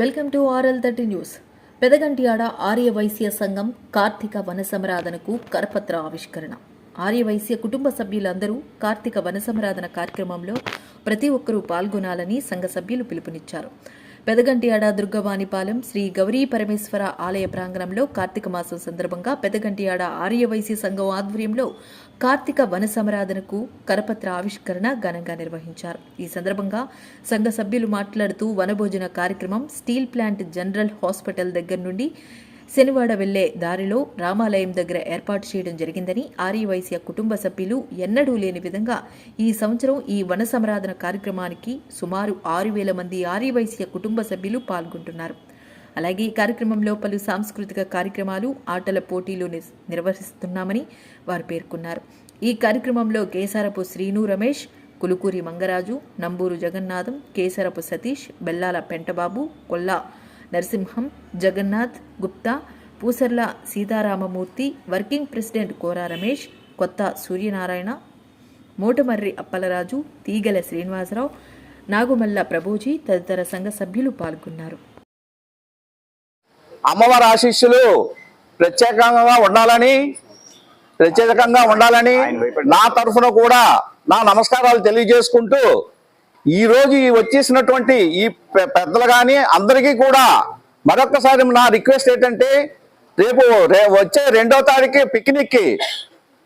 Welcome to RL thirty news. Pedagantyada Aryavysya సంఘం కార్తీక వనసమరాధనకు కరపత్ర ఆవిష్కరణ. ఆర్యవైశ్య కుటుంబ సభ్యులందరూ కార్తీక వనసమరాధన కార్యక్రమంలో ప్రతి ఒక్కరూ పాల్గొనాలని సంఘ సభ్యులు పిలుపునిచ్చారు. పెదగంటియాడ దుర్గవాణిపాలెం శ్రీ గౌరీ పరమేశ్వర ఆలయ ప్రాంగణంలో కార్తీక మాసం సందర్భంగా పెదగంటియాడ ఆర్యవైశ్య సంఘం ఆధ్వర్యంలో కార్తీక వన సమరాధనకు కరపత్ర ఆవిష్కరణ ఘనంగా నిర్వహించారు. ఈ సందర్భంగా సంఘ సభ్యులు మాట్లాడుతూ వనభోజన కార్యక్రమం స్టీల్ ప్లాంట్ జనరల్ హాస్పిటల్ దగ్గర నుండి శనివాడ వెళ్ళే దారిలో రామాలయం దగ్గర ఏర్పాటు చేయడం జరిగిందని ఆర్యవైశ్య కుటుంబ సభ్యులు ఎన్నడూ లేని విధంగా ఈ సంవత్సరం ఈ వన సమరాధన కార్యక్రమానికి సుమారు ఆరు వేల మంది ఆర్యవైశ్య కుటుంబ సభ్యులు పాల్గొంటున్నారు. అలాగే ఈ కార్యక్రమంలో పలు సాంస్కృతిక కార్యక్రమాలు ఆటల పోటీలు నిర్వహిస్తున్నామని వారు పేర్కొన్నారు. ఈ కార్యక్రమంలో కేసారపు శ్రీను రమేష్ కులుకూరి మంగరాజు నంబూరు జగన్నాథం కేసరపు సతీష్ బెల్లాల పెంటబాబు కొల్లా నరసింహం జగన్నాథ్ గుప్తా పూసర్ల సీతారామమూర్తి వర్కింగ్ ప్రెసిడెంట్ కోరా రమేష్ కొత్త సూర్యనారాయణ మోటమర్రి అప్పలరాజు తీగల శ్రీనివాసరావు నాగుమల్ల ప్రభోజీ తదితర సంఘ సభ్యులు పాల్గొన్నారు. అమ్మవారి ఆశీస్సులు ప్రత్యేకంగా ఉండాలని ప్రత్యేకంగా ఉండాలని నా తరఫున కూడా నా నమస్కారాలు తెలియజేసుకుంటూ ఈ రోజు ఈ వచ్చేసినటువంటి ఈ పె- పెద్దలు కానీ అందరికీ కూడా మరొకసారి నా రిక్వెస్ట్ ఏంటంటే రేపు రే వచ్చే రెండో తారీఖు పిక్నిక్కి.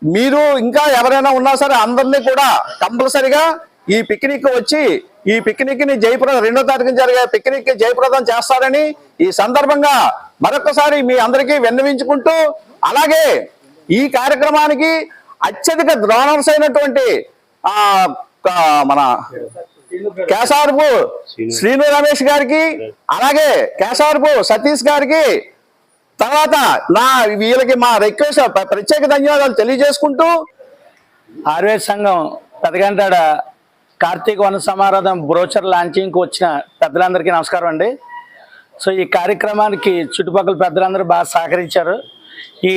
మీరు ఇంకా ఎవరైనా ఉన్నా సరే అందరినీ కూడా కంపల్సరిగా ఈ పిక్నిక్ వచ్చి ఈ పిక్నిక్ని జయప్రదం రెండో తారీఖున జరిగే పిక్నిక్ జయప్రదం చేస్తారని ఈ సందర్భంగా మరొకసారి మీ అందరికీ విన్నవించుకుంటూ అలాగే ఈ కార్యక్రమానికి అత్యధిక డోనర్స్ అయినటువంటి ఆ మన కేసారపు శ్రీను రమేష్ గారికి అలాగే కేసారపు సతీష్ గారికి. తర్వాత నా వీళ్ళకి మా రిక్వెస్ట్ ప్ర- ప్రత్యేక ధన్యవాదాలు తెలియజేసుకుంటూ ఆర్వే సంఘం పెదగంటాడ కార్తీక వన సమారాధన బ్రోచర్ లాంచింగ్కి వచ్చిన పెద్దలందరికీ నమస్కారం అండి. సో ఈ కార్యక్రమానికి చుట్టుపక్కల పెద్దలందరూ బాగా సహకరించారు. ఈ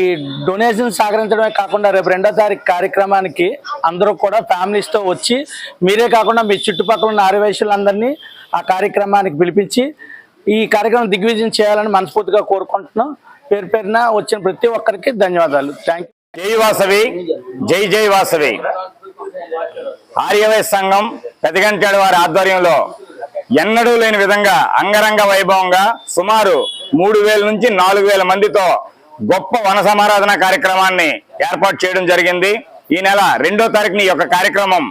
డొనేషన్ సహకరించడమే కాకుండా రేపు రెండో తారీఖు కార్యక్రమానికి అందరూ కూడా ఫ్యామిలీస్తో వచ్చి మీరే కాకుండా మీ చుట్టుపక్కల ఉన్న ఆర్యవైశ్యులందరినీ ఆ కార్యక్రమానికి పిలిపించి ఈ కార్యక్రమం దిగ్విజయం చేయాలని మనస్ఫూర్తిగా కోరుకుంటున్నాం. పేరు పేరున వచ్చిన ప్రతి ఒక్కరికి ధన్యవాదాలు. థ్యాంక్ జై వాసవి జై జై వాసవి. ఆర్యవై సంఘం పెదగంటాడు వారి ఆధ్వర్యంలో ఎన్నడూ లేని విధంగా అంగరంగ వైభవంగా సుమారు మూడు వేల నుంచి నాలుగు వేల మందితో గొప్ప వన సమారాధన కార్యక్రమాన్ని ఏర్పాటు చేయడం జరిగింది. ఈ నెల రెండో తారీఖుని యొక్క కార్యక్రమం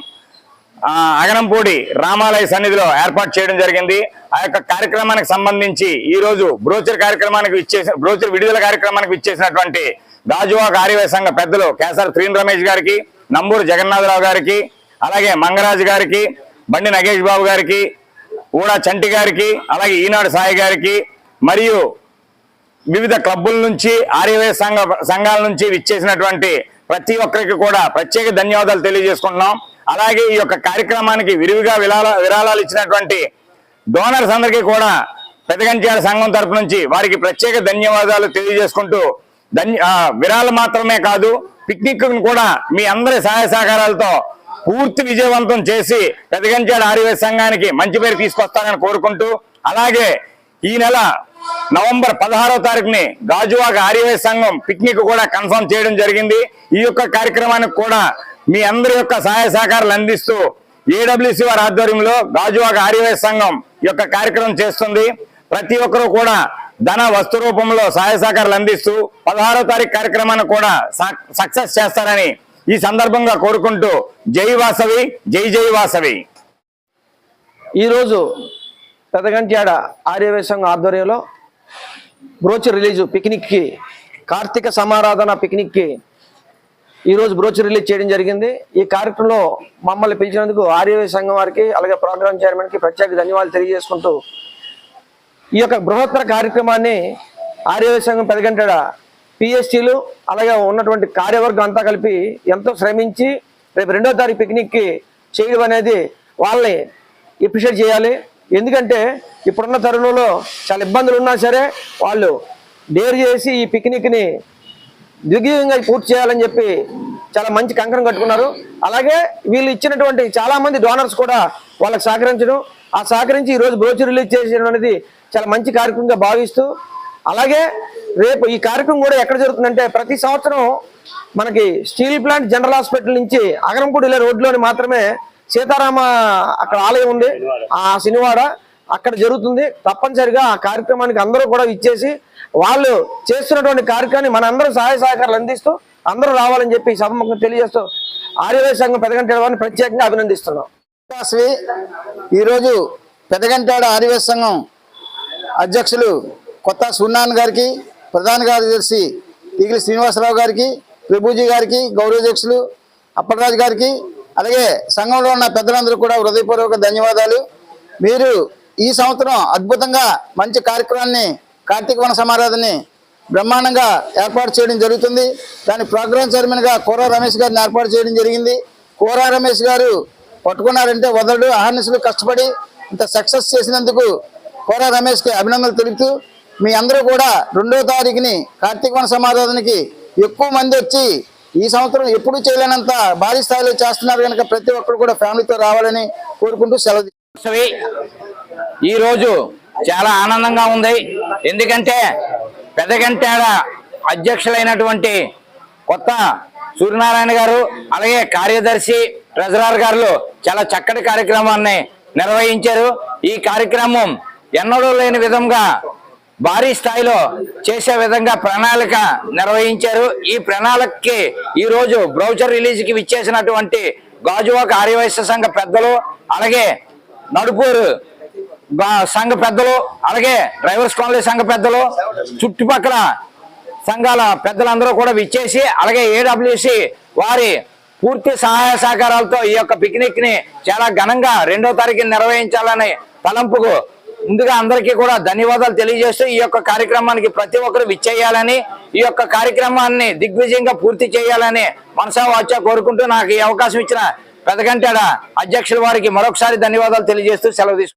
అగనంపూడి రామాలయ సన్నిధిలో ఏర్పాటు చేయడం జరిగింది. ఆ యొక్క కార్యక్రమానికి సంబంధించి ఈ రోజు బ్రోచర్ కార్యక్రమానికి ఇచ్చేసిన బ్రోచర్ విడుదల కార్యక్రమానికి ఇచ్చేసినటువంటి గాజువాక ఆర్యవై సంఘ పెద్దలు కేసర్ శ్రీన్ రమేష్ గారికి నంబూరు జగన్నాథరావు గారికి అలాగే మంగరాజు గారికి బండి నగేష్ బాబు గారికి ఊడా చంటి గారికి అలాగే ఈనాడు సాయి గారికి మరియు వివిధ క్లబ్బుల నుంచి ఆర్యవై సంఘ సంఘాల నుంచి విచ్చేసినటువంటి ప్రతి ఒక్కరికి కూడా ప్రత్యేక ధన్యవాదాలు తెలియజేసుకుంటున్నాం. అలాగే ఈ యొక్క కార్యక్రమానికి విరివిగా విరాళ విరాళాలు ఇచ్చినటువంటి డోనర్స్ అందరికీ కూడా పెదగంచాల సంఘం తరపు నుంచి వారికి ప్రత్యేక ధన్యవాదాలు తెలియజేసుకుంటూ ధన్య విరాళం మాత్రమే కాదు పిక్నిక్ కూడా మీ అందరి సహాయ సహకారాలతో పూర్తి విజయవంతం చేసి పెదగంచాల ఆర్యవై సంఘానికి మంచి పేరు తీసుకొస్తానని కోరుకుంటూ అలాగే ఈ నెల నవంబర్ పదహారో తారీఖుని గాజువాక ఆర్యవై సంఘం పిక్నిక్ కూడా కన్ఫర్మ్ చేయడం జరిగింది. ఈ యొక్క కార్యక్రమానికి కూడా మీ అందరి యొక్క సహాయ సహకారాలు అందిస్తూ ఏడబ్ల్యూసి వారి ఆధ్వర్యంలో గాజువాక ఆర్యవై సంఘం ఈ యొక్క కార్యక్రమం చేస్తుంది. ప్రతి ఒక్కరూ కూడా ధన వస్తు రూపంలో సహాయ సహకారాలు అందిస్తూ పదహారో తారీఖు కార్యక్రమాన్ని కూడా సక్సెస్ చేస్తారని ఈ సందర్భంగా కోరుకుంటూ జై వాసవి జై జై వాసవి. ఈరోజు పెదగంట్యాడ ఆర్యవై సంఘం ఆధ్వర్యంలో బ్రోచర్ రిలీజ్ పిక్నిక్కి కార్తీక సమారాధన పిక్నిక్కి ఈరోజు బ్రోచర్ రిలీజ్ చేయడం జరిగింది. ఈ కార్యక్రమంలో మమ్మల్ని పిలిచినందుకు ఆర్యవై సంఘం వారికి అలాగే ప్రోగ్రామ్ చైర్మన్కి ప్రత్యేక ధన్యవాదాలు తెలియజేసుకుంటూ ఈ యొక్క బృహత్తర కార్యక్రమాన్ని ఆర్యవై సంఘం పెదగంటాడ పిఎస్టీలు అలాగే ఉన్నటువంటి కార్యవర్గం అంతా కలిపి ఎంతో శ్రమించి రేపు రెండో తారీఖు పిక్నిక్కి చేయడం అనేది వాళ్ళని ఎప్రిషియేట్ చేయాలి. ఎందుకంటే ఇప్పుడున్న తరుణంలో చాలా ఇబ్బందులు ఉన్నా సరే వాళ్ళు డేర్ చేసి ఈ పిక్నిక్ని దిగ్విజయంగా పూర్తి చేయాలని చెప్పి చాలా మంచి కంకణం కట్టుకున్నారు. అలాగే వీళ్ళు ఇచ్చినటువంటి చాలామంది డోనర్స్ కూడా వాళ్ళకి సహకరించడం ఆ సహకరించి ఈ రోజు బ్రోచర్ రిలీజ్ చేసేయడం అనేది చాలా మంచి కార్యక్రమంగా భావిస్తూ అలాగే రేపు ఈ కార్యక్రమం కూడా ఎక్కడ జరుగుతుందంటే ప్రతి సంవత్సరం మనకి స్టీల్ ప్లాంట్ జనరల్ హాస్పిటల్ నుంచి అగరంపూడి రోడ్లోని మాత్రమే సీతారామ అక్కడ ఆలయం ఉంది. ఆ శనివాడ అక్కడ జరుగుతుంది. తప్పనిసరిగా ఆ కార్యక్రమానికి అందరూ కూడా ఇచ్చేసి వాళ్ళు చేస్తున్నటువంటి కార్యక్రమాన్ని మనందరూ సహాయ సహకారాలు అందిస్తూ అందరూ రావాలని చెప్పి ఈ తెలియజేస్తూ ఆర్యవై సంఘం పెదగంటేడ వారిని ప్రత్యేకంగా అభినందిస్తున్నాం. శ్రీ ఈరోజు పెదగంటేడ ఆర్యవేశ సంఘం అధ్యక్షులు కొత్త సున్నాన్ గారికి ప్రధాన కార్యదర్శి ఈగిలి శ్రీనివాసరావు గారికి ప్రభుజీ గారికి గౌరవాధ్యక్షులు అప్పలరాజు గారికి అలాగే సంఘంలో ఉన్న పెద్దలందరూ కూడా హృదయపూర్వక ధన్యవాదాలు. మీరు ఈ సంవత్సరం అద్భుతంగా మంచి కార్యక్రమాన్ని కార్తీక వన సమారాధని బ్రహ్మాండంగా ఏర్పాటు చేయడం జరుగుతుంది. దాని ప్రోగ్రామ్ చైర్మన్గా కోరా రమేష్ గారిని ఏర్పాటు చేయడం జరిగింది. కోరా రమేష్ గారు పట్టుకున్నారంటే వదలడు అహర్నిశలు కష్టపడి ఇంత సక్సెస్ చేసినందుకు కోరా రమేష్కి అభినందనలు తెలుపుతూ మీ అందరూ కూడా రెండో తారీఖుని కార్తీక వన సమారాధనకి ఎక్కువ మంది వచ్చి ఈ సంవత్సరం ఎప్పుడూ చేయలేనంత భారీ స్థాయిలో చేస్తున్నారు కనుక ప్రతి ఒక్కరు కూడా ఫ్యామిలీతో రావాలని కోరుకుంటూ సెలవు ఈ రోజు చాలా ఆనందంగా ఉంది. ఎందుకంటే పెదగంటాడ అధ్యక్షులైనటువంటి కొత్త సూర్యనారాయణ గారు అలాగే కార్యదర్శి ట్రెజరర్ గారు చాలా చక్కటి కార్యక్రమాన్ని నిర్వహించారు. ఈ కార్యక్రమం ఎన్నడూ లేని విధంగా భారీ స్థాయిలో చేసే విధంగా ప్రణాళిక నిర్వహించారు. ఈ ప్రణాళికకి ఈ రోజు బ్రౌచర్ రిలీజ్కి విచ్చేసినటువంటి గాజువాక ఆర్యవైశ్య సంఘ పెద్దలు అలాగే నడుపూరు సంఘ పెద్దలు అలాగే డ్రైవర్స్ కాలనీ సంఘ పెద్దలు చుట్టుపక్కల సంఘాల పెద్దలందరూ కూడా విచ్చేసి అలాగే ఏడబ్ల్యూసి వారి పూర్తి సహాయ సహకారాలతో ఈ యొక్క పిక్నిక్ని చాలా ఘనంగా రెండో తారీఖు నిర్వహించాలని తలంపుకు ముందుగా అందరికీ కూడా ధన్యవాదాలు తెలియజేస్తూ ఈ యొక్క కార్యక్రమానికి ప్రతి ఒక్కరు విచ్చేయాలని ఈ యొక్క కార్యక్రమాన్ని దిగ్విజయంగా పూర్తి చేయాలని మనసా వాచా కోరుకుంటూ నాకు ఈ అవకాశం ఇచ్చిన పెదగంటాడ అధ్యక్షుల వారికి మరొకసారి ధన్యవాదాలు తెలియజేస్తూ సెలవు తీసుకు